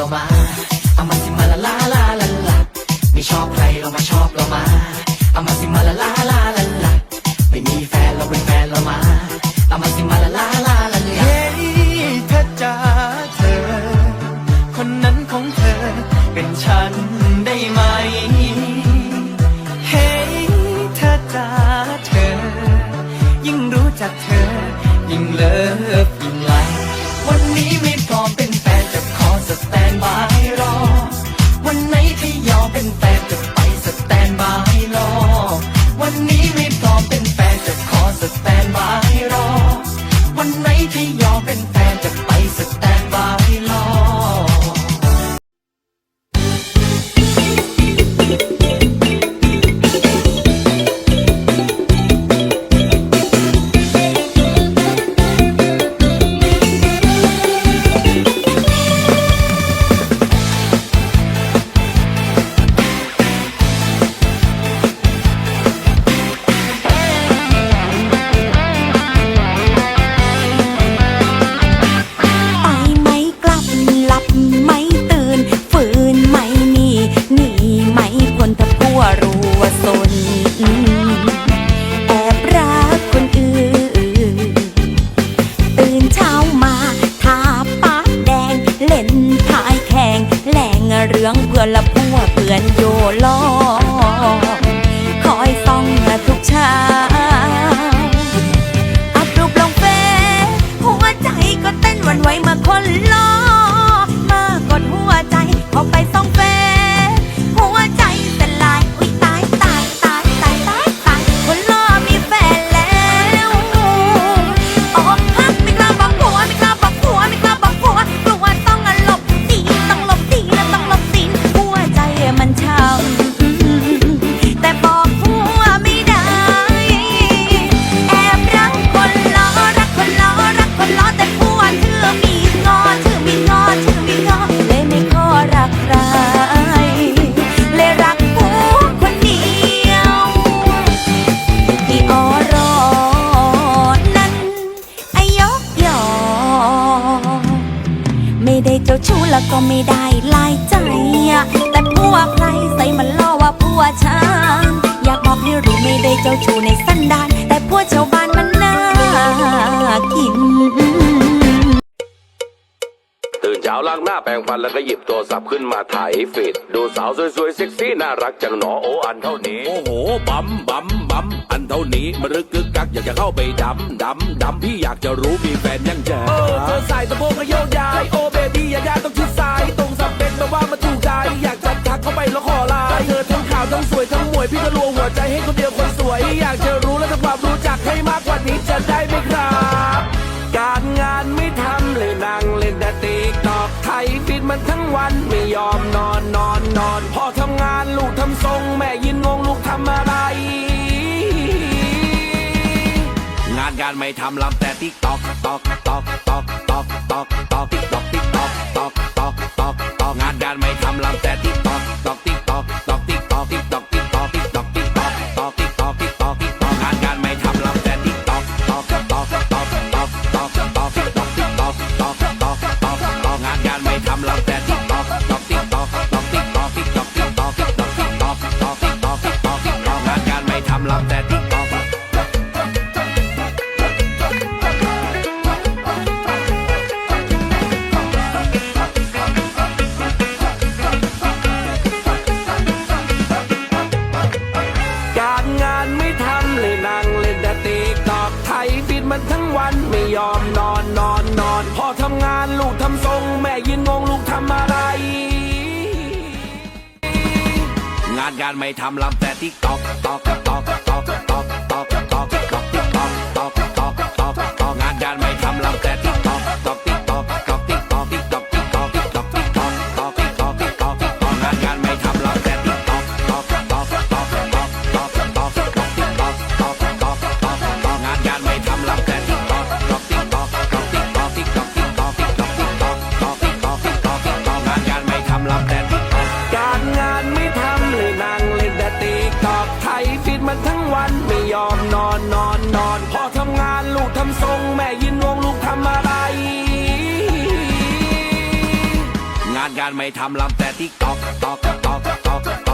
รามีเรามาเอามาสิมาละลาลาลาลาไม่ชอบใครเรามาชอบ ไม่ได้ลายใจอะแต่พวกใครใส่มันล่อว่าพวกฉันอยากบอกให้รู้ไม่ได้เจ้าชู้ในสันดาน แต่พวกชาวบ้านมันน่ากิน ตื่นเช้าล้างหน้าแปรงฟันแล้วก็หยิบโทรศัพท์ขึ้นมาถ่ายฟีดดูสาวสวยๆเซ็กซี่น่ารักจังหนอโออันเท่านี้ โอ้โหบัมบัมบัมอันเท่านี้มันรึกกึกกักอยากจะเข้าไปดำดำดำพี่อยากจะรู้มีแฟนยังจ้าเออเธอใส่ตะโพกกระโยกย้ายโอเบบี้ยายา วยพี่ก็ลวหัวใจให้คนเดียวคนสวย อยากจะรู้และทำความรู้จักให้มากกว่านี้จะได้ไหมครับ การงานไม่ทำเลยนั่งเล่นแต่ติ๊กตอกไทยฟิตมันทั้งวันไม่ยอมนอนนอนนอนพอทำงานลูกทำทรง แม่ยินงงลูกทำอะไร งานการไม่ทำลำแต่ติ๊กตอกตอกตอกตอกตอกตอกตอกติ๊กตอกติ๊กตอก การไม่ทำลำแต่ติ๊กตอกการงานไม่ทำเลยนั่งเล่นแต่ติ๊กตอกไทยฟิตมันทั้งวันไม่ยอมนอนนอนนอนพอทำงานลูกทำทรง แม่ยินงงลูกทำอะไรานการไม่ทำลำแต่ที่ตอกตอกตอกตอกำทรงแม่ยินวงลูกทำอะไรการไม่ทำลำแต่ติ๊กตอกตอกตอกตอก